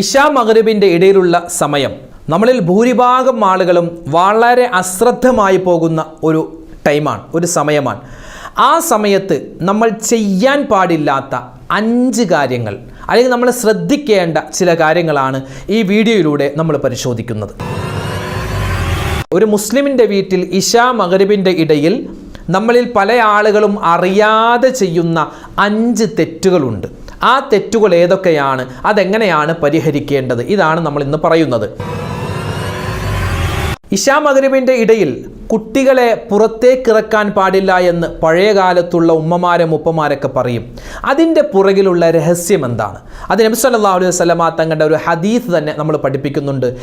ഇഷാ മഗ്രിബിന്റെ ഇടയിലുള്ള സമയം. നമ്മളിൽ ഭൂരിഭാഗം ആളുകളും വളരെ അശ്രദ്ധമായി പോകുന്ന ഒരു ടൈമാണ് ഒരു സമയമാണ്. ആ സമയത്ത് നമ്മൾ ചെയ്യാൻ പാടില്ലാത്ത അഞ്ച് കാര്യങ്ങൾ അല്ലെങ്കിൽ നമ്മൾ ശ്രദ്ധിക്കേണ്ട ചില കാര്യങ്ങളാണ് ഈ വീഡിയോയിലൂടെ നമ്മൾ പരിശോധിക്കുന്നത്. ഒരു മുസ്ലിമിന്റെ വീട്ടിൽ ഇഷാ മഗ്രിബിന്റെ ഇടയിൽ നമ്മളിൽ പല ആളുകളും അറിയാതെ ചെയ്യുന്ന അഞ്ച് തെറ്റുകളുണ്ട്. ആ തെറ്റുകൾ ഏതൊക്കെയാണ്? അതെങ്ങനെയാണ് പരിഹരിക്കേണ്ടത്? ഇതാണ് നമ്മൾ ഇന്ന് പറയുന്നത്. ഇഷാ മഗ്രിബിന്റെ ഇടയിൽ കുട്ടികളെ പുറത്തേക്കിറക്കാൻ പാടില്ല എന്ന് പഴയ കാലത്തുള്ള ഉമ്മമാരും ഉപ്പമാരൊക്കെ പറയും. അതിന്റെ പുറകിലുള്ള രഹസ്യം എന്താണ്? അത് നബി സല്ലല്ലാഹു അലൈഹി വസല്ലമ തങ്ങളുടെ ഒരു ഹദീസ് തന്നെ നമ്മൾ പഠിപ്പിക്കുന്നുണ്ട്.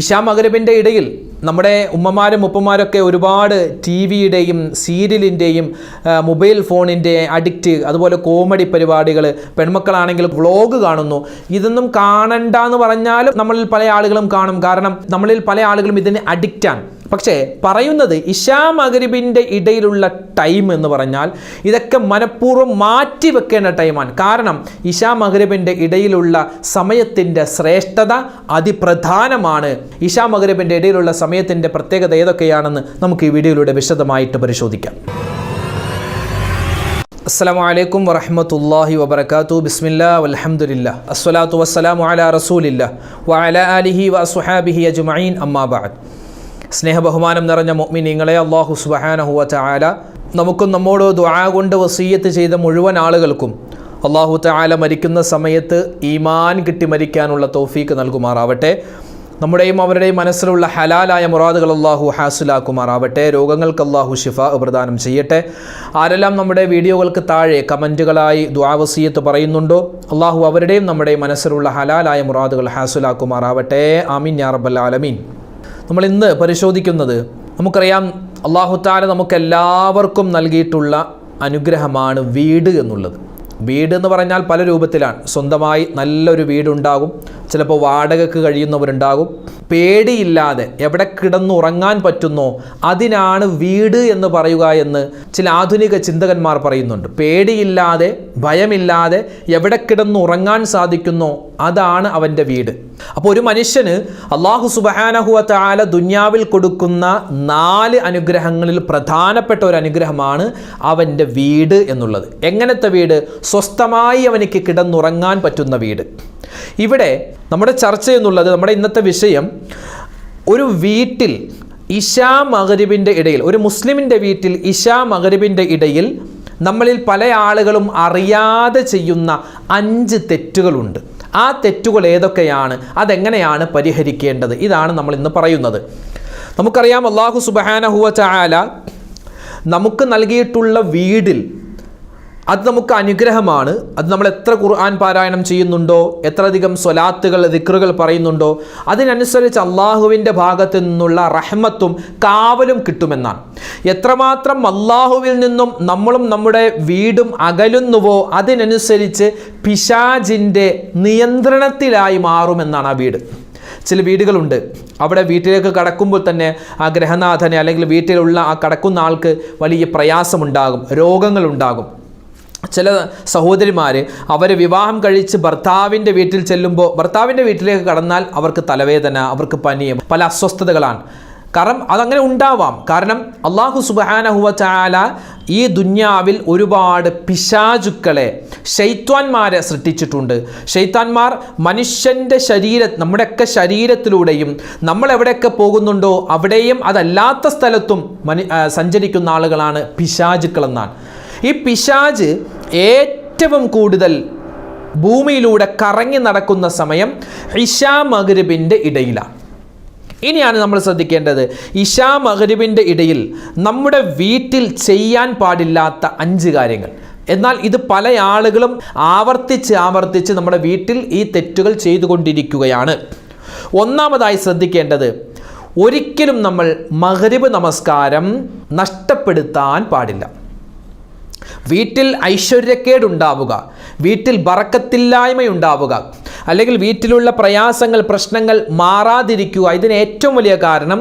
ഇഷാ മകരബിന്റെ ഇടയിൽ നമ്മുടെ ഉമ്മമാരും ഉപ്പമാരൊക്കെ ഒരുപാട് ടി വിയുടെയും സീരിയലിന്റെയും മൊബൈൽ ഫോണിന്റെ അഡിക്റ്റ് അതുപോലെ കോമഡി പരിപാടികൾ പെൺമക്കളാണെങ്കിൽ വ്ളോഗ് കാണുന്നു. ഇതൊന്നും കാണണ്ട എന്ന് പറഞ്ഞാലും നമ്മളിൽ പല ആളുകളും കാണും. കാരണം നമ്മളിൽ പല ആളുകളും ഇതിന് അഡിക്റ്റാണ്. പക്ഷേ പറയുന്നത് ഇഷാ മകരിബിന്റെ ഇടയിലുള്ള ടൈം എന്ന് പറഞ്ഞാൽ ഇതൊക്കെ മനഃപൂർവം മാറ്റി വെക്കേണ്ട ടൈമാണ്. കാരണം ഇഷാ മകരിബിന്റെ ഇടയിലുള്ള സമയത്തിന്റെ ശ്രേഷ്ഠത അതിപ്രധാനമാണ്. ഇഷാ മകരിബിന്റെ ഇടയിലുള്ള സമയത്തിന്റെ പ്രത്യേകത ഏതൊക്കെയാണെന്ന് നമുക്ക് ഈ വീഡിയോയിലൂടെ വിശദമായിട്ട് പരിശോധിക്കാം. അസ്സാം വലൈക്കും വറഹമത്തല്ലാഹി വബർക്കാത്തു ബിസ്മില്ലാ വലഹമുല്ല അസ്വലാത്തു വസ്സലാമു അല റസൂലില്ല. വഅല ആലിഹി വസുഹാബിഹി അജ്മഈൻ. അമ്മാബാദ് സ്നേഹബഹുമാനം നിറഞ്ഞ മൊമിനിങ്ങളെ അള്ളാഹു സുബഹാനഹുവ ചായാല നമുക്കും നമ്മോട് ദ്വാ കൊണ്ട് വസീയത്ത് ചെയ്ത മുഴുവൻ ആളുകൾക്കും അള്ളാഹു ചായാല മരിക്കുന്ന സമയത്ത് ഈമാൻ കിട്ടി മരിക്കാനുള്ള തോഫീക്ക് നൽകുമാറാവട്ടെ. നമ്മുടെയും അവരുടെയും മനസ്സിലുള്ള ഹലാലായ മുറാദുകൾ അള്ളാഹു ഹാസിലാക്കുമാറാവട്ടെ. രോഗങ്ങൾക്ക് അള്ളാഹു ഷിഫ പ്രദാനം ചെയ്യട്ടെ. ആരെല്ലാം നമ്മുടെ വീഡിയോകൾക്ക് താഴെ കമന്റുകളായി ദ്വാവസീയത്ത് പറയുന്നുണ്ടോ? അള്ളാഹു അവരുടെയും നമ്മുടെയും മനസ്സിലുള്ള ഹലാലായ മുറാദുകൾ ഹാസിലാക്കുമാറാവട്ടെ. ആമീൻ യാ റബ്ബൽ ആലമീൻ. നമ്മൾ ഇന്ന് പരിശോധിക്കുന്നത് നമുക്കറിയാം അള്ളാഹുത്താല നമുക്കെല്ലാവർക്കും നൽകിയിട്ടുള്ള അനുഗ്രഹമാണ് വീട് എന്നുള്ളത്. വീട് എന്ന് പറഞ്ഞാൽ പല രൂപത്തിലാണ്. സ്വന്തമായി നല്ലൊരു വീടുണ്ടാകും. ചിലപ്പോൾ വാടകയ്ക്ക് കഴിയുന്നവരുണ്ടാകും. പേടിയില്ലാതെ എവിടെ കിടന്നുറങ്ങാൻ പറ്റുന്നോ അതിനാണ് വീട് എന്ന് പറയുക എന്ന് ചില ആധുനിക ചിന്തകന്മാർ പറയുന്നുണ്ട്. പേടിയില്ലാതെ ഭയമില്ലാതെ എവിടെ കിടന്നുറങ്ങാൻ സാധിക്കുന്നോ? അതാണ് അവന്റെ വീട്. അപ്പോൾ ഒരു മനുഷ്യന് അള്ളാഹു സുബഹാനഹുവ താല ദുന്യാവിൽ കൊടുക്കുന്ന നാല് അനുഗ്രഹങ്ങളിൽ പ്രധാനപ്പെട്ട ഒരു അനുഗ്രഹമാണ് അവന്റെ വീട് എന്നുള്ളത്. എങ്ങനത്തെ വീട്? സ്വസ്ഥമായി അവനിക്ക് കിടന്നുറങ്ങാൻ പറ്റുന്ന വീട്. ഇവിടെ നമ്മുടെ ചർച്ച എന്നുള്ളത് നമ്മുടെ ഇന്നത്തെ വിഷയം ഒരു വീട്ടിൽ ഇഷാ മകരിബിന്റെ ഇടയിൽ ഒരു മുസ്ലിമിന്റെ വീട്ടിൽ ഇഷാ മകരിബിന്റെ ഇടയിൽ നമ്മളിൽ പല ആളുകളും അറിയാതെ ചെയ്യുന്ന അഞ്ച് തെറ്റുകളുണ്ട്. ആ തെറ്റുകൾ ഏതൊക്കെയാണ്? അതെങ്ങനെയാണ് പരിഹരിക്കേണ്ടത്? ഇതാണ് നമ്മൾ ഇന്ന് പറയുന്നത്. നമുക്കറിയാം അള്ളാഹു സുബഹാനഹുവ ചായാല നമുക്ക് നൽകിയിട്ടുള്ള വീടിൽ അത് നമുക്ക് അനുഗ്രഹമാണ്. അത് നമ്മൾ എത്ര ഖുർആൻ പാരായണം ചെയ്യുന്നുണ്ടോ എത്രയധികം സ്വലാത്തുകൾ ദിക്റുകൾ പറയുന്നുണ്ടോ അതിനനുസരിച്ച് അള്ളാഹുവിന്റെ ഭാഗത്തു നിന്നുള്ള റഹ്മത്തും കാവലും കിട്ടുമെന്നാണ്. എത്രമാത്രം അള്ളാഹുവിൽ നിന്നും നമ്മളും നമ്മുടെ വീടും അകലുന്നുവോ അതിനനുസരിച്ച് പിശാജിന്റെ നിയന്ത്രണത്തിലായി മാറുമെന്നാണ് ആ വീട്. ചില വീടുകളുണ്ട്. അവിടെ വീട്ടിലേക്ക് കടക്കുമ്പോൾ തന്നെ ആ ഗ്രഹനാഥനെ അല്ലെങ്കിൽ വീട്ടിലുള്ള ആ കടക്കുന്ന ആൾക്ക് വലിയ പ്രയാസമുണ്ടാകും രോഗങ്ങളുണ്ടാകും. ചില സഹോദരിമാർ അവർ വിവാഹം കഴിച്ച് ഭർത്താവിന്റെ വീട്ടിൽ ചെല്ലുമ്പോൾ ഭർത്താവിന്റെ വീട്ടിലേക്ക് കടന്നാൽ അവർക്ക് തലവേദന അവർക്ക് പനിയും പല അസ്വസ്ഥതകളാണ്. കാരണം അതങ്ങനെ ഉണ്ടാവാം. കാരണം അള്ളാഹു സുബാനഹുവ ചാല ഈ ദുന്യാവിൽ ഒരുപാട് പിശാചുക്കളെ ഷെയ്ത്വാന്മാരെ സൃഷ്ടിച്ചിട്ടുണ്ട്. ഷെയ്ത്താന്മാർ മനുഷ്യന്റെ ശരീര നമ്മുടെയൊക്കെ ശരീരത്തിലൂടെയും നമ്മൾ എവിടെയൊക്കെ പോകുന്നുണ്ടോ അവിടെയും അതല്ലാത്ത സ്ഥലത്തും മനു സഞ്ചരിക്കുന്ന ആളുകളാണ് പിശാചുക്കളെന്നാണ്. ഈ പിശാജ് ഏറ്റവും കൂടുതൽ ഭൂമിയിലൂടെ കറങ്ങി നടക്കുന്ന സമയം ഇഷാ മഗ്രിബിന്റെ ഇടയിലാണ്. ഇനിയാണ് നമ്മൾ ശ്രദ്ധിക്കേണ്ടത്. ഇഷാ മഗ്രിബിന്റെ ഇടയിൽ നമ്മുടെ വീട്ടിൽ ചെയ്യാൻ പാടില്ലാത്ത അഞ്ച് കാര്യങ്ങൾ. എന്നാൽ ഇത് പല ആളുകളും ആവർത്തിച്ച് ആവർത്തിച്ച് നമ്മുടെ വീട്ടിൽ ഈ തെറ്റുകൾ ചെയ്തുകൊണ്ടിരിക്കുകയാണ്. ഒന്നാമതായി ശ്രദ്ധിക്കേണ്ടത് ഒരിക്കലും നമ്മൾ മഗ്രിബ് നമസ്കാരം നഷ്ടപ്പെടുത്താൻ പാടില്ല. വീട്ടിൽ ഐശ്വര്യക്കേടുണ്ടാവുക വീട്ടിൽ ബറക്കത്തില്ലായ്മയുണ്ടാവുക അല്ലെങ്കിൽ വീട്ടിലുള്ള പ്രയാസങ്ങൾ പ്രശ്നങ്ങൾ മാറാതിരിക്കുക. ഇതിന് ഏറ്റവും വലിയ കാരണം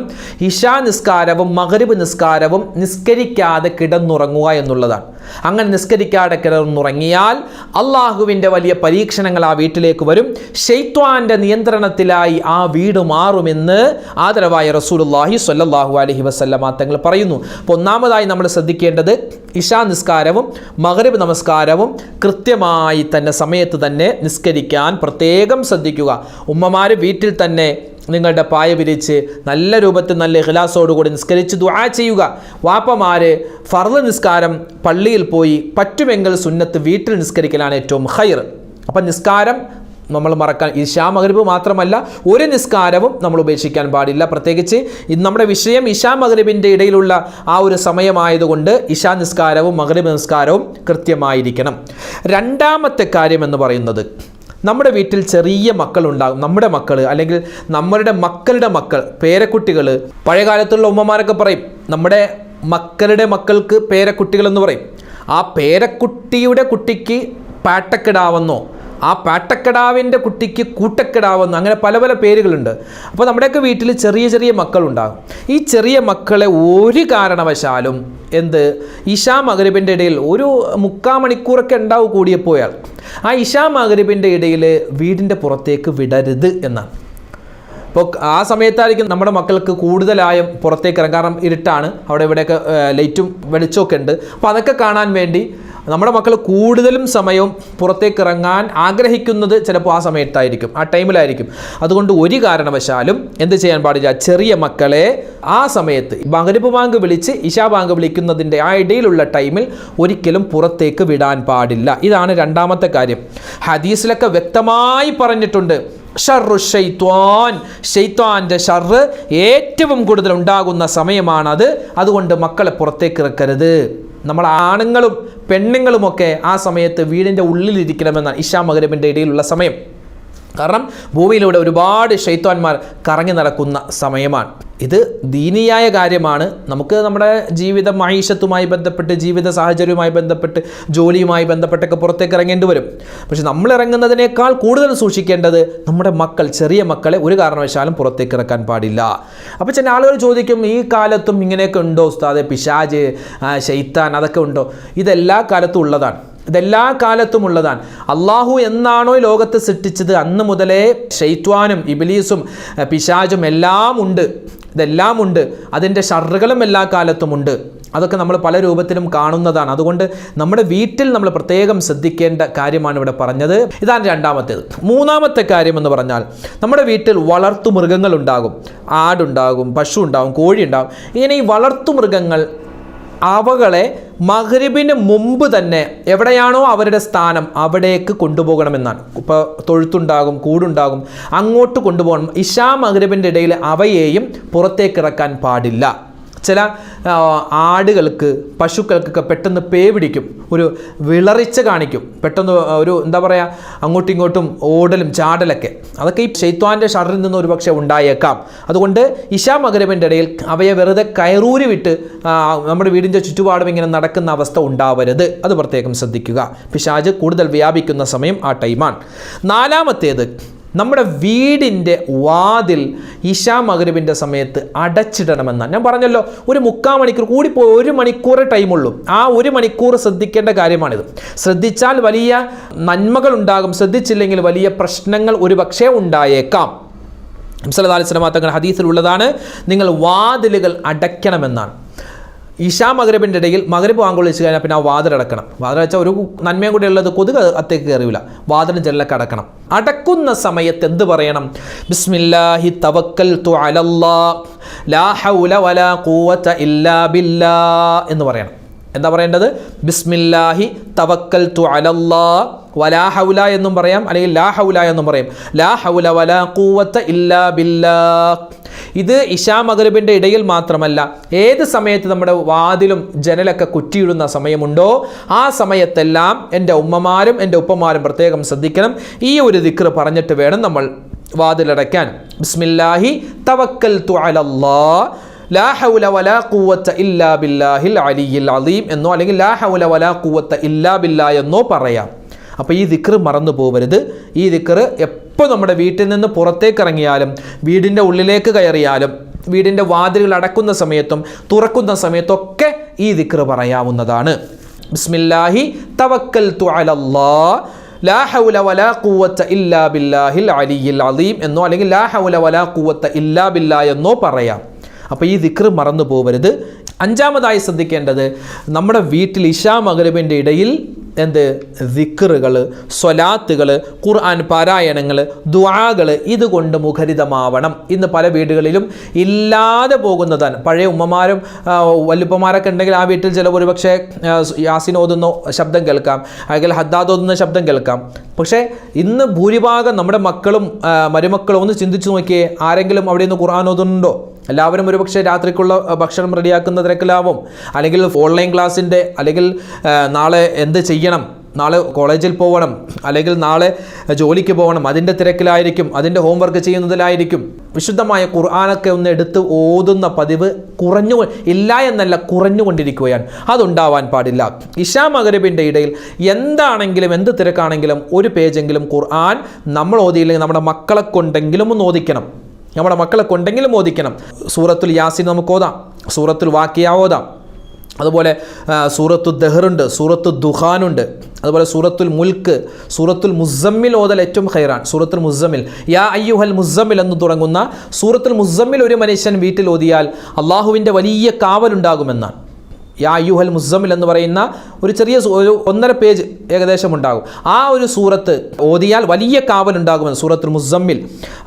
ഇഷാ നിസ്കാരവും മകരിബ് നിസ്കാരവും നിസ്കരിക്കാതെ കിടന്നുറങ്ങുക എന്നുള്ളതാണ്. അങ്ങനെ നിസ്കരിക്കാതെ കിടന്നുറങ്ങിയാൽ അള്ളാഹുവിന്റെ വലിയ പരീക്ഷണങ്ങൾ ആ വീട്ടിലേക്ക് വരും. ഷെയ്ത്വാന്റെ നിയന്ത്രണത്തിലായി ആ വീട് മാറുമെന്ന് ആദരവായ റസൂലുല്ലാഹി സ്വല്ലല്ലാഹു അലഹി വസല്ലമ തങ്ങൾ പറയുന്നു. അപ്പോൾ ഒന്നാമതായി നമ്മൾ ശ്രദ്ധിക്കേണ്ടത് ഇഷാ നിസ്കാരവും മഗ്രിബ് നമസ്കാരവും കൃത്യമായി തന്നെ സമയത്ത് തന്നെ നിസ്കരിക്കാൻ പ്രത്യേകം ശ്രദ്ധിക്കുക. ഉമ്മമാർ വീട്ടിൽ തന്നെ നിങ്ങളുടെ പായ വിരിച്ച് നല്ല രൂപത്തിൽ നല്ല ഇഹ്ലാസോടുകൂടി നിസ്കരിച്ച് ദുആ ചെയ്യുക. വാപ്പമാര് ഫർദ് നിസ്കാരം പള്ളിയിൽ പോയി പറ്റുമെങ്കിൽ സുന്നത്ത് വീട്ടിൽ നിസ്കരിക്കലാണ് ഏറ്റവും ഹൈർ അപ്പം നിസ്കാരം നമ്മൾ മറക്കാൻ ഇഷാ മഗ്രിബ് മാത്രമല്ല ഒരു നിസ്കാരവും നമ്മൾ ഉപേക്ഷിക്കാൻ പാടില്ല. പ്രത്യേകിച്ച് ഇന്ന് നമ്മുടെ വിഷയം ഇഷാ മഗ്രിബിന്റെ ഇടയിലുള്ള ആ ഒരു സമയമായതുകൊണ്ട് ഇഷാ നിസ്കാരവും മഗ്രിബ് നിസ്കാരവും കൃത്യമായിരിക്കണം. രണ്ടാമത്തെ കാര്യം എന്ന് പറയുന്നത് നമ്മുടെ വീട്ടിൽ ചെറിയ മക്കളുണ്ടാകും. നമ്മുടെ മക്കൾ അല്ലെങ്കിൽ നമ്മളുടെ മക്കളുടെ മക്കൾ പേരക്കുട്ടികൾ പഴയകാലത്തുള്ള ഉമ്മമാരൊക്കെ പറയും നമ്മുടെ മക്കളുടെ മക്കൾക്ക് പേരക്കുട്ടികളെന്ന് പറയും. ആ പേരക്കുട്ടിയുടെ കുട്ടിക്ക് പാട്ടക്കിടാവെന്നോ ആ പാട്ടക്കിടാവിന്റെ കുട്ടിക്ക് കൂട്ടക്കിടാവെന്ന് അങ്ങനെ പല പല പേരുകളുണ്ട്. അപ്പോൾ നമ്മുടെയൊക്കെ വീട്ടിൽ ചെറിയ ചെറിയ മക്കളുണ്ടാകും. ഈ ചെറിയ മക്കളെ ഒരു കാരണവശാലും എന്ത്? ഇഷാ മകരബിന്റെ ഇടയിൽ ഒരു മുക്കാൽ മണിക്കൂറൊക്കെ ഉണ്ടാവും കൂടിയപ്പോയാൽ. ആ ഇഷാ മകരബിന്റെ ഇടയിൽ വീടിന്റെ പുറത്തേക്ക് വിടരുത് എന്നാണ്. ഇപ്പോൾ ആ സമയത്തായിരിക്കും നമ്മുടെ മക്കൾക്ക് കൂടുതലായും പുറത്തേക്ക് ഇറങ്ങാം കാരണം ഇരുട്ടാണ്. അവിടെ ഇവിടെയൊക്കെ ലൈറ്റും വെളിച്ചമൊക്കെ ഉണ്ട്. അപ്പോൾ അതൊക്കെ കാണാൻ വേണ്ടി നമ്മുടെ മക്കൾ കൂടുതലും സമയവും പുറത്തേക്ക് ഇറങ്ങാൻ ആഗ്രഹിക്കുന്നത് ചിലപ്പോൾ ആ സമയത്തായിരിക്കും ആ ടൈമിലായിരിക്കും. അതുകൊണ്ട് ഒരു കാരണവശാലും എന്ത് ചെയ്യാൻ പാടില്ല ചെറിയ മക്കളെ ആ സമയത്ത് മകരപ്പ് ബാങ്ക് വിളിച്ച് ഇഷാ ബാങ്ക് വിളിക്കുന്നതിന്റെ ആ ഇടയിലുള്ള ടൈമിൽ ഒരിക്കലും പുറത്തേക്ക് വിടാൻ പാടില്ല. ഇതാണ് രണ്ടാമത്തെ കാര്യം. ഹദീസിലൊക്കെ വ്യക്തമായി പറഞ്ഞിട്ടുണ്ട് ഷർറു ഷെയ്ത്വാൻ ഷെയ്ത്വാന്റെ ഷർറ് ഏറ്റവും കൂടുതൽ ഉണ്ടാകുന്ന സമയമാണത്. അതുകൊണ്ട് മക്കളെ പുറത്തേക്ക് ഇറക്കരുത്. നമ്മൾ ആണുങ്ങളും പെണ്ണുങ്ങളുമൊക്കെ ആ സമയത്ത് വീടിന്റെ ഉള്ളിലിരിക്കണമെന്നാണ്. ഇഷാ മകരമിന്റെ ഇടയിലുള്ള സമയം. കാരണം ഭൂമിയിലൂടെ ഒരുപാട് ഷെയ്ത്വാന്മാർ കറങ്ങി നടക്കുന്ന സമയമാണ്. ഇത് ദീനിയായ കാര്യമാണ്. നമുക്ക് നമ്മുടെ ജീവിത മൈഷത്തുമായി ബന്ധപ്പെട്ട് ജീവിത സാഹചര്യവുമായി ബന്ധപ്പെട്ട് ജോലിയുമായി ബന്ധപ്പെട്ടൊക്കെ പുറത്തേക്ക് ഇറങ്ങേണ്ടി വരും. പക്ഷെ നമ്മൾ ഇറങ്ങുന്നതിനേക്കാൾ കൂടുതൽ സൂക്ഷിക്കേണ്ടത് നമ്മുടെ മക്കൾ ചെറിയ മക്കളെ ഒരു കാരണവശാലും പുറത്തേക്ക് ഇറക്കാൻ പാടില്ല. അപ്പോൾ ചില ആളുകൾ ചോദിക്കും ഈ കാലത്തും ഇങ്ങനെയൊക്കെ ഉണ്ടോ ഉസ്താദെ? പിശാജ് ഷെയ്ത്താൻ അതൊക്കെ ഉണ്ടോ? ഇതെല്ലാ കാലത്തും ഉള്ളതാണ്. ഇതെല്ലാ കാലത്തും ഉള്ളതാണ്. അള്ളാഹു എന്നാണോ ലോകത്ത് സൃഷ്ടിച്ചത്? അന്ന് മുതലേ ഷെയ്ത്വാനും ഇബിലീസും പിശാജും എല്ലാം ഉണ്ട്. ഇതെല്ലാം ഉണ്ട്. അതിന്റെ ഷർറുകളും എല്ലാ കാലത്തും ഉണ്ട്. അതൊക്കെ നമ്മൾ പല രൂപത്തിലും കാണുന്നതാണ്. അതുകൊണ്ട് നമ്മുടെ വീട്ടിൽ നമ്മൾ പ്രത്യേകം ശ്രദ്ധിക്കേണ്ട കാര്യമാണ് ഇവിടെ പറഞ്ഞത്. ഇതാണ് രണ്ടാമത്തേത്. മൂന്നാമത്തെ കാര്യം എന്ന് പറഞ്ഞാൽ നമ്മുടെ വീട്ടിൽ വളർത്തു മൃഗങ്ങൾ ഉണ്ടാകും. ആടുണ്ടാകും പശു ഉണ്ടാകും കോഴി ഉണ്ടാകും. ഇങ്ങനെ ഈ വളർത്തു മൃഗങ്ങൾ അവകളെ മഗ്രിബിന് മുമ്പ് തന്നെ എവിടെയാണോ അവരുടെ സ്ഥാനം അവിടേക്ക് കൊണ്ടുപോകണമെന്നാണ്. ഇപ്പോൾ തൊഴുത്തുണ്ടാകും കൂടുണ്ടാകും അങ്ങോട്ട് കൊണ്ടുപോകണം. ഇഷാ മഹ്രിബിന്റെ ഇടയിൽ അവയെയും പുറത്തേക്കിറക്കാൻ പാടില്ല. ചില ആടുകൾക്ക് പശുക്കൾക്കൊക്കെ പെട്ടെന്ന് പേ പിടിക്കും. ഒരു വിളറിച്ച കാണിക്കും. പെട്ടെന്ന് ഒരു എന്താ പറയുക അങ്ങോട്ടും ഇങ്ങോട്ടും ഓടലും ചാടലൊക്കെ. അതൊക്കെ ഈ ഷെയ്ത്വാന്റെ ഷറിൽ നിന്ന് ഒരു പക്ഷേ ഉണ്ടായേക്കാം. അതുകൊണ്ട് ഇഷാ മകരവിന്റെ ഇടയിൽ അവയെ വെറുതെ കയറൂരി വിട്ട് നമ്മുടെ വീടിന്റെ ചുറ്റുപാടും ഇങ്ങനെ നടക്കുന്ന അവസ്ഥ ഉണ്ടാവരുത്. അത് പ്രത്യേകം ശ്രദ്ധിക്കുക. പിശാജ് കൂടുതൽ വ്യാപിക്കുന്ന സമയം ആ ടൈമാണ്. നാലാമത്തേത് നമ്മുടെ വീടിന്റെ വാതിൽ ഇഷാ മകരുവിന്റെ സമയത്ത് അടച്ചിടണമെന്നാണ്. ഞാൻ പറഞ്ഞല്ലോ ഒരു മുക്കാൽ മണിക്കൂർ കൂടിപ്പോയി ഒരു മണിക്കൂർ ടൈമുള്ളൂ ആ ഒരു മണിക്കൂർ ശ്രദ്ധിക്കേണ്ട കാര്യമാണിത്. ശ്രദ്ധിച്ചാൽ വലിയ നന്മകൾ ഉണ്ടാകും ശ്രദ്ധിച്ചില്ലെങ്കിൽ വലിയ പ്രശ്നങ്ങൾ ഒരു പക്ഷേ ഉണ്ടായേക്കാം. അലൈഹി തങ്ങളുടെ ഹദീസിലുള്ളതാണ് നിങ്ങൾ വാതിലുകൾ അടയ്ക്കണമെന്നാണ്. ഇഷാ മകരബിന്റെ ഇടയിൽ മകരബ് വാങ്കൊള്ളിച്ച് കഴിഞ്ഞാൽ പിന്നെ ആ വാതിലടക്കണം വാതിലടച്ചാൽ ഒരു നന്മയും കൂടി ഉള്ളത് കൊതുക് അത്തേക്ക് കയറിയില്ല വാതിലും ജനലൊക്കെ അടക്കണം. അടക്കുന്ന സമയത്ത് എന്ത് പറയണം? ബിസ്മില്ലാഹി തവക്കൽ ലാ ഹൗല വലാ ഇല്ലാ ബില്ലാ എന്ന് പറയണം. എന്താ പറയേണ്ടത്? ബിസ്മില്ലാഹി തവക്കൽ തു അലല്ലാ വലാ ഹൗല എന്നും പറയാം അല്ലെങ്കിൽ ലാ ഹൗല എന്നും പറയാം. ലാ ഹൗല വലാ കൂവത്ത ഇല്ലാ ബില്ലാ. ഇത് ഇഷാ മകരബിന്റെ ഇടയിൽ മാത്രമല്ല ഏത് സമയത്ത് നമ്മുടെ വാതിലും ജനലൊക്കെ കുറ്റിയിടുന്ന സമയമുണ്ടോ ആ സമയത്തെല്ലാം എന്റെ ഉമ്മമാരും എന്റെ ഉപ്പമാരും പ്രത്യേകം ശ്രദ്ധിക്കണം. ഈ ഒരു ദിക്ർ പറഞ്ഞിട്ട് വേണം നമ്മൾ വാതിലടയ്ക്കാൻ. ബിസ്മില്ലാഹി തവക്കൽ തു അലല്ലാ ലാ ഹൗല വലാ ഇല്ലാ ബില്ലാഹിൽ അലിയിൽ അലീം എന്നോ അല്ലെങ്കിൽ ലാ ഹൗല വലാ ഇല്ലാ എന്നോ പറയാം. അപ്പോൾ ഈ ദിക്ർ മറന്നു പോകരുത് ഈ ദിക്ർ എപ്പോൾ നമ്മുടെ വീട്ടിൽ നിന്ന് പുറത്തേക്ക് ഇറങ്ങിയാലും വീടിന്റെ ഉള്ളിലേക്ക് കയറിയാലും വീടിന്റെ വാതിലുകൾ അടക്കുന്ന സമയത്തും തുറക്കുന്ന സമയത്തൊക്കെ ഈ ദിക്ർ പറയാവുന്നതാണ്. ബിസ്മില്ലാഹി തവക്കൽ അലല്ലാ ലാ ഹൗല വലാ കൂവത്ത ഇല്ലാ ബില്ലാഹിൽ അലിയിൽ അലീം എന്നോ അല്ലെങ്കിൽ ലാ ഹൗല വലാ കൂവത്ത ഇല്ലാ ബില്ലാ എന്നോ പറയാം. അപ്പോൾ ഈ ദിക്ർ മറന്നു പോകരുത് അഞ്ചാമതായി ശ്രദ്ധിക്കേണ്ടത് നമ്മുടെ വീട്ടിൽ ഇഷാ മകരബിന്റെ ഇടയിൽ എന്ത്? ദിക്കറുകൾ സ്വലാത്തുകൾ ഖുർആൻ പാരായണങ്ങൾ ദുആകൾ ഇതുകൊണ്ട് മുഖരിതമാവണം. ഇന്ന് പല വീടുകളിലും ഇല്ലാതെ പോകുന്നതാണ്. പഴയ ഉമ്മമാരും വല്ലുപ്പമാരൊക്കെ ഉണ്ടെങ്കിൽ ആ വീട്ടിൽ ചില ഒരുപക്ഷെ യാസിൻ ഓതുന്ന ശബ്ദം കേൾക്കാം. അല്ലെങ്കിൽ ഹദ്ദാദ് ഓതുന്ന ശബ്ദം കേൾക്കാം. പക്ഷേ ഇന്ന് ഭൂരിഭാഗം നമ്മുടെ മക്കളും മരുമക്കളും ഒന്ന് ചിന്തിച്ചു നോക്കിയേ ആരെങ്കിലും അവിടെ നിന്ന് ഖുർആൻ ഓതുന്നുണ്ടോ? എല്ലാവരും ഒരുപക്ഷെ രാത്രിക്കുള്ള ഭക്ഷണം റെഡിയാക്കുന്ന തിരക്കിലാവും. അല്ലെങ്കിൽ ഓൺലൈൻ ക്ലാസ്സിന്റെ അല്ലെങ്കിൽ നാളെ എന്ത് ചെയ്യണം? നാളെ കോളേജിൽ പോകണം അല്ലെങ്കിൽ നാളെ ജോലിക്ക് പോകണം അതിന്റെ തിരക്കിലായിരിക്കും. അതിന്റെ ഹോംവർക്ക് ചെയ്യുന്നതിലായിരിക്കും. വിശുദ്ധമായ ഖുർആാനൊക്കെ ഒന്ന് എടുത്ത് ഓതുന്ന പതിവ് കുറഞ്ഞു ഇല്ല എന്നല്ല കുറഞ്ഞുകൊണ്ടിരിക്കുകയാണ്. അതുണ്ടാവാൻ പാടില്ല. ഇഷാ മകരബിന്റെ ഇടയിൽ എന്താണെങ്കിലും എന്ത് തിരക്കാണെങ്കിലും ഒരു പേജെങ്കിലും ഖുർആൻ നമ്മൾ ഓതിയില്ലെങ്കിൽ നമ്മുടെ മക്കളെ കൊണ്ടെങ്കിലും ഒന്ന് ഓദിക്കണം നമ്മുടെ മക്കളെ കൊണ്ടെങ്കിലും ഓദിക്കണം സൂറത്തുൽ യാസിൻ നമുക്ക് ഓതാം. സൂറത്തുൽ വാക്കിയ അതുപോലെ സൂറത്തു ദഹറുണ്ട് സൂറത്തു ദുഹാനുണ്ട് അതുപോലെ സൂറത്തുൽ മുൽക്ക് സൂറത്തുൽ മുസമ്മിൽ ഓതൽ ഏറ്റവും ഹൈറാൻ സൂറത്തുൽ മുസമ്മിൽ. യാ അയ്യുഹൽ മുസമ്മിൽ എന്ന് തുടങ്ങുന്ന സൂറത്തുൽ മുസമ്മിൽ ഒരു മനുഷ്യൻ വീട്ടിൽ ഓതിയാൽ അള്ളാഹുവിന്റെ വലിയ കാവലുണ്ടാകുമെന്നാണ്. യാ അയ്യുഹൽ മുസമ്മിൽ എന്ന് പറയുന്ന ഒരു ചെറിയ ഒരു ഒന്നര പേജ് ഏകദേശം ഉണ്ടാകും. ആ ഒരു സൂറത്ത് ഓതിയാൽ വലിയ കാവൽ കാവലുണ്ടാകുമെന്ന് സൂറത്തുൽ മുസമ്മിൽ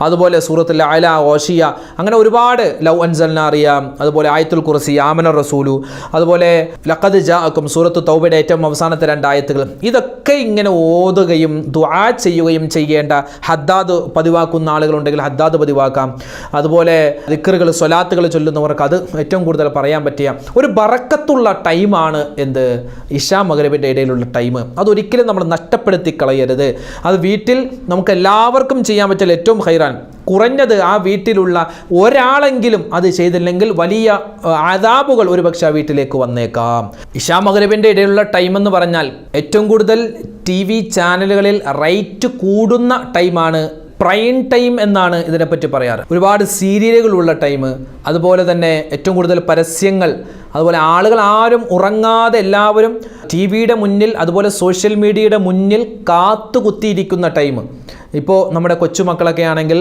അതുപോലെ സൂറത്തുൽ അല ഓഷിയ അങ്ങനെ ഒരുപാട് ലവ് അൻസൽന അറിയാം. അതുപോലെ ആയത്തുൽ കുറസി ആമന റസൂലു അതുപോലെ ലഖദ് ജാക്കും സൂറത്ത് തൗബയുടെ ഏറ്റവും അവസാനത്തെ രണ്ട് ആയത്തുകൾ ഇതൊക്കെ ഇങ്ങനെ ഓതുകയും ദുആ ചെയ്യുകയും ചെയ്യേണ്ട ഹദ്ദാദ് പതിവാക്കുന്ന ആളുകളുണ്ടെങ്കിൽ ഹദ്ദാദ് പതിവാക്കാം. അതുപോലെ ദിക്കറുകൾ സ്വലാത്തുകൾ ചൊല്ലുന്നവർക്ക് അത് ഏറ്റവും കൂടുതൽ പറയാൻ പറ്റിയ ഒരു ബറക്കത്തുള്ള ടൈമാണ് എന്ത്? ഇഷാ മകരവിന്റെ ഇടയിലുള്ള ടൈം. അതൊരിക്കലും നമ്മൾ നഷ്ടപ്പെടുത്തി കളയരുത്. അത് വീട്ടിൽ നമുക്ക് എല്ലാവർക്കും ചെയ്യാൻ പറ്റിയ ഏറ്റവും ഹൈറാൻ. കുറഞ്ഞത് ആ വീട്ടിലുള്ള ഒരാളെങ്കിലും അത് ചെയ്തില്ലെങ്കിൽ വലിയ ആദാബുകൾ ഒരുപക്ഷെ ആ വീട്ടിലേക്ക് വന്നേക്കാം. ഇഷാ മകരവിന്റെ ഇടയിലുള്ള ടൈം എന്ന് പറഞ്ഞാൽ ഏറ്റവും കൂടുതൽ ടി വി ചാനലുകളിൽ റേറ്റ് കൂടുന്ന ടൈമാണ്. പ്രൈം ടൈം എന്നാണ് ഇതിനെപ്പറ്റി പറയാറ്. ഒരുപാട് സീരിയലുകളുള്ള ടൈം. അതുപോലെ തന്നെ ഏറ്റവും കൂടുതൽ പരസ്യങ്ങൾ അതുപോലെ ആളുകൾ ആരും ഉറങ്ങാതെ എല്ലാവരും ടി വിയുടെ മുന്നിൽ അതുപോലെ സോഷ്യൽ മീഡിയയുടെ മുന്നിൽ കാത്തുകുത്തിയിരിക്കുന്ന ടൈം ഇപ്പോൾ നമ്മുടെ കൊച്ചുമക്കളൊക്കെ ആണെങ്കിൽ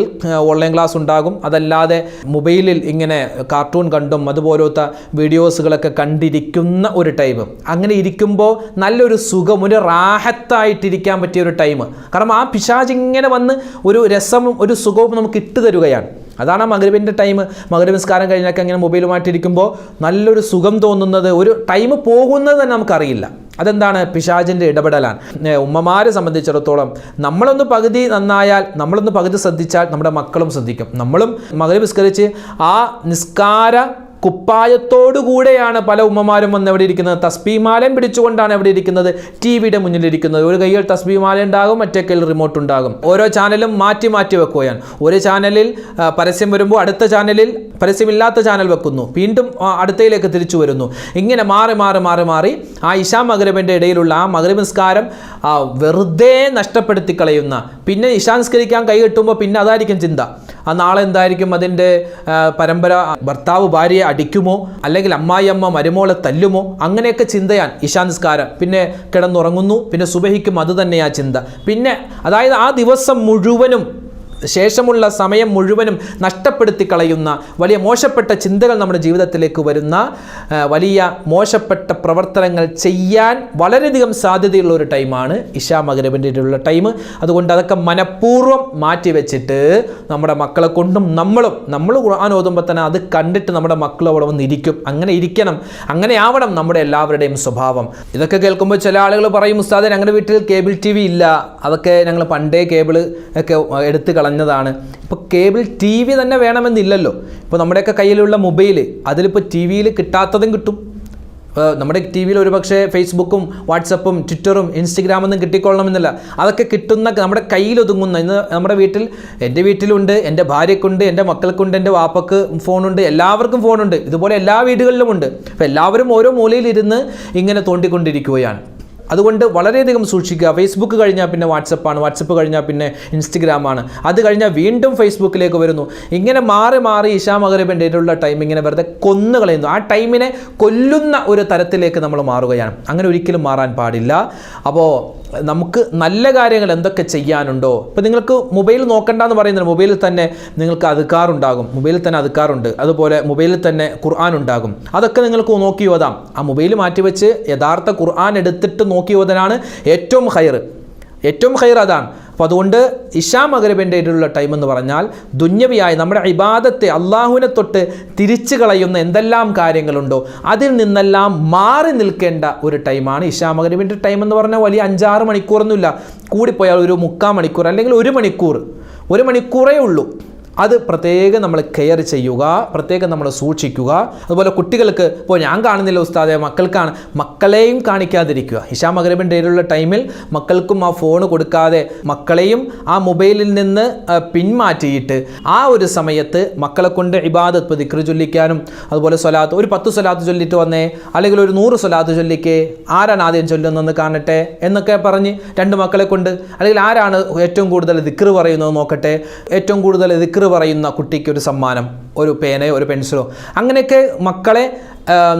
ഓൺലൈൻ ക്ലാസ് ഉണ്ടാകും. അതല്ലാതെ മൊബൈലിൽ ഇങ്ങനെ കാർട്ടൂൺ കണ്ടും അതുപോലത്തെ വീഡിയോസുകളൊക്കെ കണ്ടിരിക്കുന്ന ഒരു ടൈം അങ്ങനെ ഇരിക്കുമ്പോൾ നല്ലൊരു സുഖം ഒരു റാഹത്തായിട്ടിരിക്കാൻ പറ്റിയ ഒരു ടൈം കാരണം ആ പിശാജ് ഇങ്ങനെ വന്ന് ഒരു രസവും ഒരു സുഖവും നമുക്ക് ഇട്ട് തരുകയാണ്. അതാണ് മകരവിന്റെ ടൈം മകരവിസ്കാരം കഴിഞ്ഞൊക്കെ ഇങ്ങനെ മൊബൈലുമായിട്ടിരിക്കുമ്പോൾ നല്ലൊരു സുഖം തോന്നുന്നത് ഒരു ടൈം പോകുന്നത് തന്നെ നമുക്കറിയില്ല. അതെന്താണ്? പിശാജിന്റെ ഇടപെടലാണ്. ഉമ്മമാരെ സംബന്ധിച്ചിടത്തോളം നമ്മളൊന്ന് പകുതി നന്നായാൽ നമ്മളൊന്ന് പകുതി ശ്രദ്ധിച്ചാൽ നമ്മുടെ മക്കളും ശ്രദ്ധിക്കും. നമ്മളും മകര നിസ്കരിച്ച് ആ നിസ്കാര കുപ്പായത്തോടു കൂടെയാണ് പല ഉമ്മമാരും വന്ന് എവിടെ ഇരിക്കുന്നത്? തസ്ബിമാലയും പിടിച്ചുകൊണ്ടാണ് എവിടെ ഇരിക്കുന്നത്? ടി വിയുടെ മുന്നിലിരിക്കുന്നത്. ഒരു കയ്യിൽ തസ്ബിമാല ഉണ്ടാകും മറ്റേ കയ്യിൽ റിമോട്ട് ഉണ്ടാകും. ഓരോ ചാനലും മാറ്റി മാറ്റി വെക്കുകയാണ്. ഒരു ചാനലിൽ പരസ്യം വരുമ്പോൾ അടുത്ത ചാനലിൽ പരസ്യമില്ലാത്ത ചാനൽ വെക്കുന്നു. വീണ്ടും അടുത്തയിലേക്ക് തിരിച്ചു വരുന്നു. ഇങ്ങനെ മാറി മാറി മാറി മാറി ആ ഇഷാ മകരബിന്റെ ഇടയിലുള്ള ആ മകരബ് നിസ്കാരം വെറുതെ നഷ്ടപ്പെടുത്തി കളയുന്ന പിന്നെ ഇഷാ നിസ്കരിക്കാൻ കൈ കിട്ടുമ്പോൾ പിന്നെ അതായിരിക്കും ചിന്ത. ആ നാളെ എന്തായിരിക്കും അതിന്റെ പരമ്പര? ഭർത്താവ് ഭാര്യയെ അടിക്കുമോ? അല്ലെങ്കിൽ അമ്മായിയമ്മ മരുമോളെ തല്ലുമോ? അങ്ങനെയൊക്കെ ചിന്തയാൻ ഇശാ നിസ്കാരം പിന്നെ കിടന്നുറങ്ങുന്നു. പിന്നെ സുബഹിക്കും അത് തന്നെയാ ചിന്ത. പിന്നെ അതായത് ആ ദിവസം മുഴുവനും ശേഷമുള്ള സമയം മുഴുവനും നഷ്ടപ്പെടുത്തി കളയുന്ന വലിയ മോശപ്പെട്ട ചിന്തകൾ നമ്മുടെ ജീവിതത്തിലേക്ക് വരുന്ന വലിയ മോശപ്പെട്ട പ്രവർത്തനങ്ങൾ ചെയ്യാൻ വളരെയധികം സാധ്യതയുള്ള ഒരു ടൈമാണ് ഇഷാ ഇടയിലുള്ള ടൈം. അതുകൊണ്ട് അതൊക്കെ മനഃപൂർവം മാറ്റിവെച്ചിട്ട് നമ്മുടെ മക്കളെ കൊണ്ടും നമ്മളും നമ്മൾ ഖുർആൻ ഓതുമ്പോൾ തന്നെ അത് കണ്ടിട്ട് നമ്മുടെ മക്കൾ അവിടെ വന്ന് ഇരിക്കും. അങ്ങനെ ഇരിക്കണം. അങ്ങനെ ആവണം നമ്മുടെ എല്ലാവരുടെയും സ്വഭാവം. ഇതൊക്കെ കേൾക്കുമ്പോൾ ചില ആളുകൾ പറയും ഉസ്താദ് ഞങ്ങളുടെ വീട്ടിൽ കേബിൾ ടി വി ഇല്ല. അതൊക്കെ ഞങ്ങൾ പണ്ടേ കേബിൾ ഒക്കെ എടുത്ത് കളഞ്ഞതാണ്. ഇപ്പോൾ കേബിൾ ടി വി തന്നെ വേണമെന്നില്ലല്ലോ. ഇപ്പോൾ നമ്മുടെയൊക്കെ കയ്യിലുള്ള മൊബൈൽ അതിലിപ്പോൾ ടി വിയിൽ കിട്ടാത്തതും കിട്ടും. നമ്മുടെ ടി വിയിൽ ഒരുപക്ഷെ ഫേസ്ബുക്കും വാട്സപ്പും ട്വിറ്ററും ഇൻസ്റ്റഗ്രാമൊന്നും കിട്ടിക്കൊള്ളണമെന്നില്ല. അതൊക്കെ കിട്ടുന്ന നമ്മുടെ കയ്യിലൊതുങ്ങുന്ന ഇന്ന് നമ്മുടെ വീട്ടിൽ എന്റെ വീട്ടിലുണ്ട് എന്റെ ഭാര്യയ്ക്കുണ്ട് എന്റെ മക്കൾക്കുണ്ട് എന്റെ വാപ്പക്ക് ഫോണുണ്ട് എല്ലാവർക്കും ഫോണുണ്ട്. ഇതുപോലെ എല്ലാ വീടുകളിലുമുണ്ട്. അപ്പോൾ എല്ലാവരും ഓരോ മൂലയിലിരുന്ന് ഇങ്ങനെ തോണ്ടിക്കൊണ്ടിരിക്കുകയാണ്. അതുകൊണ്ട് വളരെയധികം സൂക്ഷിക്കുക. ഫേസ്ബുക്ക് കഴിഞ്ഞാൽ പിന്നെ വാട്സപ്പാണ് വാട്സപ്പ് കഴിഞ്ഞാൽ പിന്നെ ഇൻസ്റ്റഗ്രാമാണ് അത് കഴിഞ്ഞാൽ വീണ്ടും ഫേസ്ബുക്കിലേക്ക് വരുന്നു. ഇങ്ങനെ മാറി മാറി ഇഷാ മകരബിന്റെ ഇടയിലുള്ള ടൈം ഇങ്ങനെ വെറുതെ കൊന്നു കളയുന്നു. ആ ടൈമിനെ കൊല്ലുന്ന ഒരു തരത്തിലേക്ക് നമ്മൾ മാറുകയാണ്. അങ്ങനെ ഒരിക്കലും മാറാൻ പാടില്ല. അപ്പോൾ നമുക്ക് നല്ല കാര്യങ്ങൾ എന്തൊക്കെ ചെയ്യാനുണ്ടോ? ഇപ്പോൾ നിങ്ങൾക്ക് മൊബൈൽ നോക്കണ്ട എന്ന് പറയുന്നത് മൊബൈലിൽ തന്നെ നിങ്ങൾക്ക് അതുക്കാറുണ്ടാകും മൊബൈലിൽ തന്നെ അതുക്കാറുണ്ട് അതുപോലെ മൊബൈലിൽ തന്നെ ഖുർആൻ ഉണ്ടാകും. അതൊക്കെ നിങ്ങൾക്ക് നോക്കി ഓതാം. ആ മൊബൈൽ മാറ്റിവെച്ച് യഥാർത്ഥ ഖുർആൻ എടുത്തിട്ട് നോക്കി ഓതാനാണ് ഏറ്റവും ഹയർ ഏറ്റവും ഹയർ അതാണ്. അപ്പോൾ അതുകൊണ്ട് ഇഷാ മകരബിന്റെ ഇടയിലുള്ള ടൈം എന്ന് പറഞ്ഞാൽ ദുന്യവിയായ നമ്മുടെ ഇബാദത്തെ അള്ളാഹുവിനെ തൊട്ട് തിരിച്ചു കളയുന്ന എന്തെല്ലാം കാര്യങ്ങളുണ്ടോ അതിൽ നിന്നെല്ലാം മാറി നിൽക്കേണ്ട ഒരു ടൈമാണ് ഇഷാ മകരബിന്റെ ടൈം എന്ന് പറഞ്ഞാൽ വലിയ അഞ്ചാറ് മണിക്കൂറൊന്നുമില്ല. കൂടിപ്പോയാൽ ഒരു മുക്കാൽ മണിക്കൂർ അല്ലെങ്കിൽ ഒരു മണിക്കൂർ. ഒരു മണിക്കൂറേ ഉള്ളൂ. അത് പ്രത്യേകം നമ്മൾ കെയർ ചെയ്യുക പ്രത്യേകം നമ്മൾ സൂക്ഷിക്കുക. അതുപോലെ കുട്ടികൾക്ക് ഇപ്പോൾ ഞാൻ കാണുന്നില്ല ഉസ്താദെ മക്കൾക്കാണ് മക്കളെയും കാണിക്കാതിരിക്കുക. ഇഷാ മകരബിന്റെ ഇടയിലുള്ള ടൈമിൽ മക്കൾക്കും ആ ഫോൺ കൊടുക്കാതെ മക്കളെയും ആ മൊബൈലിൽ നിന്ന് പിന്മാറ്റിയിട്ട് ആ ഒരു സമയത്ത് മക്കളെ കൊണ്ട് ഇബാദത്ത് ഇപ്പോൾ ദിക്ര ചൊല്ലിക്കാനും അതുപോലെ സ്വലാത്ത് ഒരു പത്ത് സ്വലാത്ത് ചൊല്ലിട്ട് വന്നേ അല്ലെങ്കിൽ ഒരു നൂറ് സ്വലാത്ത് ചൊല്ലിക്കേ ആരാണ് ആദ്യം ചൊല്ലുന്നതെന്ന് കാണട്ടെ എന്നൊക്കെ പറഞ്ഞ് രണ്ട് മക്കളെ കൊണ്ട് അല്ലെങ്കിൽ ആരാണ് ഏറ്റവും കൂടുതൽ ദിക്ർ പറയുന്നത് നോക്കട്ടെ ഏറ്റവും കൂടുതൽ ദിക്ർ പറയുന്ന കുട്ടിക്കൊരു സമ്മാനം. ഒരു പേനയോ ഒരു പെൻസിലോ അങ്ങനെയൊക്കെ മക്കളെ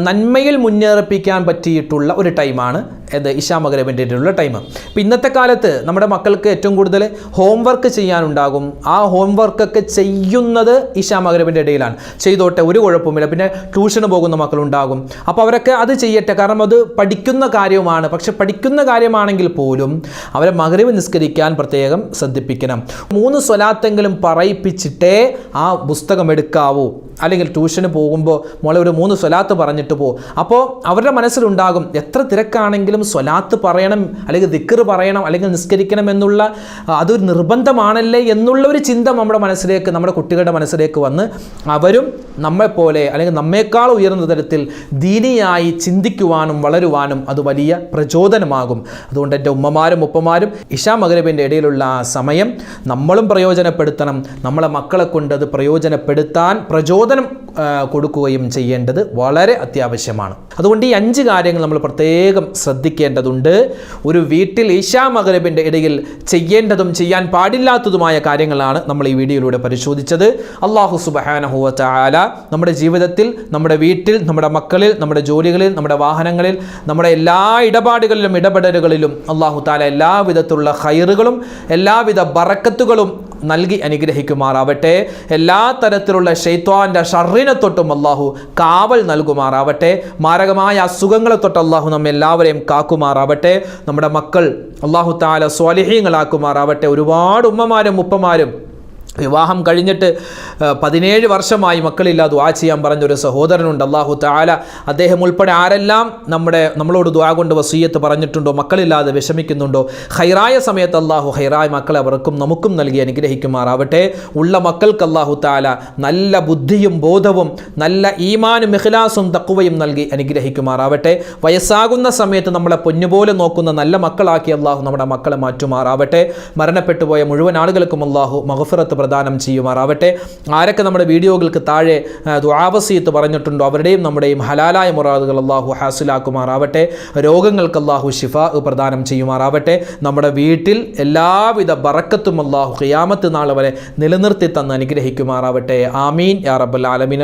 നന്മയിൽ മുന്നേറിപ്പിക്കാൻ പറ്റിയിട്ടുള്ള ഒരു ടൈമാണ് ഇത് ഇഷാ ഇടയിലുള്ള ടൈം. ഇപ്പം ഇന്നത്തെ കാലത്ത് നമ്മുടെ മക്കൾക്ക് ഏറ്റവും കൂടുതൽ ഹോംവർക്ക് ചെയ്യാനുണ്ടാകും. ആ ഹോംവർക്കൊക്കെ ചെയ്യുന്നത് ഇഷാ മകരബിന്റെ ഇടയിലാണ്. ചെയ്തോട്ടെ ഒരു കുഴപ്പമില്ല പിന്നെ ട്യൂഷന് പോകുന്ന മക്കളുണ്ടാകും. അപ്പോൾ അവരൊക്കെ അത് ചെയ്യട്ടെ. കാരണം അത് പഠിക്കുന്ന കാര്യവുമാണ്. പക്ഷെ പഠിക്കുന്ന കാര്യമാണെങ്കിൽ പോലും അവരെ മകരവ് നിസ്കരിക്കാൻ പ്രത്യേകം ശ്രദ്ധിപ്പിക്കണം. മൂന്ന് സ്വലാത്തെങ്കിലും പറയിപ്പിച്ചിട്ടേ ആ പുസ്തകം آوو അല്ലെങ്കിൽ ട്യൂഷന് പോകുമ്പോൾ മോളെ ഒരു മൂന്ന് സ്വലാത്ത് പറഞ്ഞിട്ട് പോകും അപ്പോൾ അവരുടെ മനസ്സിലുണ്ടാകും എത്ര തിരക്കാണെങ്കിലും സ്വലാത്ത് പറയണം അല്ലെങ്കിൽ ദിക്കർ പറയണം അല്ലെങ്കിൽ നിസ്കരിക്കണം എന്നുള്ള അതൊരു നിർബന്ധമാണല്ലേ എന്നുള്ള ഒരു ചിന്ത നമ്മുടെ മനസ്സിലേക്ക് നമ്മുടെ കുട്ടികളുടെ മനസ്സിലേക്ക് വന്ന് അവരും നമ്മെപ്പോലെ അല്ലെങ്കിൽ നമ്മേക്കാൾ ഉയർന്ന തരത്തിൽ ദീനിയായി ചിന്തിക്കുവാനും വളരുവാനും അത് വലിയ പ്രചോദനമാകും. അതുകൊണ്ട് എന്റെ ഉമ്മമാരും ഉപ്പമാരും ഇഷാ മകരബിന്റെ ഇടയിലുള്ള ആ സമയം നമ്മളും പ്രയോജനപ്പെടുത്തണം. നമ്മളെ മക്കളെ കൊണ്ട് അത് പ്രയോജനപ്പെടുത്താൻ പ്രചോദനം ആ, കൊടുക്കുകയും ചെയ്യേണ്ടത് വളരെ അത്യാവശ്യമാണ്. അതുകൊണ്ട് ഈ അഞ്ച് കാര്യങ്ങൾ നമ്മൾ പ്രത്യേകം ശ്രദ്ധിക്കേണ്ടതുണ്ട്. ഒരു വീട്ടിൽ ഈശാ മകരബിന്റെ ഇടയിൽ ചെയ്യേണ്ടതും ചെയ്യാൻ പാടില്ലാത്തതുമായ കാര്യങ്ങളാണ് നമ്മൾ ഈ വീഡിയോയിലൂടെ പരിശോധിച്ചത്. അള്ളാഹു സുബഹാനഹുവ ചാല നമ്മുടെ ജീവിതത്തിൽ നമ്മുടെ വീട്ടിൽ നമ്മുടെ മക്കളിൽ നമ്മുടെ ജോലികളിൽ നമ്മുടെ വാഹനങ്ങളിൽ നമ്മുടെ എല്ലാ ഇടപാടുകളിലും ഇടപെടലുകളിലും അള്ളാഹു താല എല്ലാവിധത്തിലുള്ള ഹൈറുകളും എല്ലാവിധ ബറക്കത്തുകളും നൽകി അനുഗ്രഹിക്കുമാറാവട്ടെ. എല്ലാ തരത്തിലുള്ള ഷെയ്ത്വാന്റെ ഷറിനെ തൊട്ടും അള്ളാഹു കാവൽ നൽകുമാറാവട്ടെ. മാരകമായ അസുഖങ്ങളെ തൊട്ട് അള്ളാഹു നമ്മെ എല്ലാവരെയും കാക്കുമാറാവട്ടെ. നമ്മുടെ മക്കൾ അള്ളാഹു താല സ്വാലിഹീങ്ങളാക്കുമാറാവട്ടെ. ഒരുപാട് ഉമ്മമാരും ഉപ്പമാരും വിവാഹം കഴിഞ്ഞിട്ട് പതിനേഴ് വർഷമായി മക്കളില്ലാ ദുആ ചെയ്യാൻ പറഞ്ഞൊരു സഹോദരനുണ്ട് അള്ളാഹു താല അദ്ദേഹം ഉൾപ്പെടെ ആരെല്ലാം നമ്മുടെ നമ്മളോട് ദുആ കൊണ്ട് വസീയത്ത് പറഞ്ഞിട്ടുണ്ടോ മക്കളില്ലാതെ വിഷമിക്കുന്നുണ്ടോ ഹൈറായ സമയത്ത് അള്ളാഹു ഹൈറായ മക്കളെ അവർക്കും നമുക്കും നൽകി അനുഗ്രഹിക്കുമാറാവട്ടെ. ഉള്ള മക്കൾക്ക് അള്ളാഹു താല നല്ല ബുദ്ധിയും ബോധവും നല്ല ഈമാനും ഇഖ്ലാസും തക്കുവയും നൽകി അനുഗ്രഹിക്കുമാറാവട്ടെ. വയസ്സാകുന്ന സമയത്ത് നമ്മളെ പൊന്നുപോലെ നോക്കുന്ന നല്ല മക്കളാക്കി അള്ളാഹു നമ്മുടെ മക്കളെ മാറ്റുമാറാവട്ടെ. മരണപ്പെട്ടു പോയ മുഴുവൻ ആളുകൾക്കും അള്ളാഹു മഹഫിറത്ത് പ്രദാനം ചെയ്യുമാറാവട്ടെ. ആരൊക്കെ നമ്മുടെ വീഡിയോകൾക്ക് താഴെ ദ്വാവസീത്ത് പറഞ്ഞിട്ടുണ്ടോ അവരുടെയും നമ്മുടെയും ഹലാലായ മുറാദുകൾ അള്ളാഹു ഹാസിലാക്കുമാറാവട്ടെ. രോഗങ്ങൾക്ക് അള്ളാഹു ഷിഫ പ്രദാനം ചെയ്യുമാറാവട്ടെ. നമ്മുടെ വീട്ടിൽ എല്ലാവിധ ബറക്കത്തും അള്ളാഹു ഖിയാമത്ത് നാളെ വരെ നിലനിർത്തി തന്ന് അനുഗ്രഹിക്കുമാറാവട്ടെ. ആമീൻ. യാ റബ്ബൽ ആലമീൻ.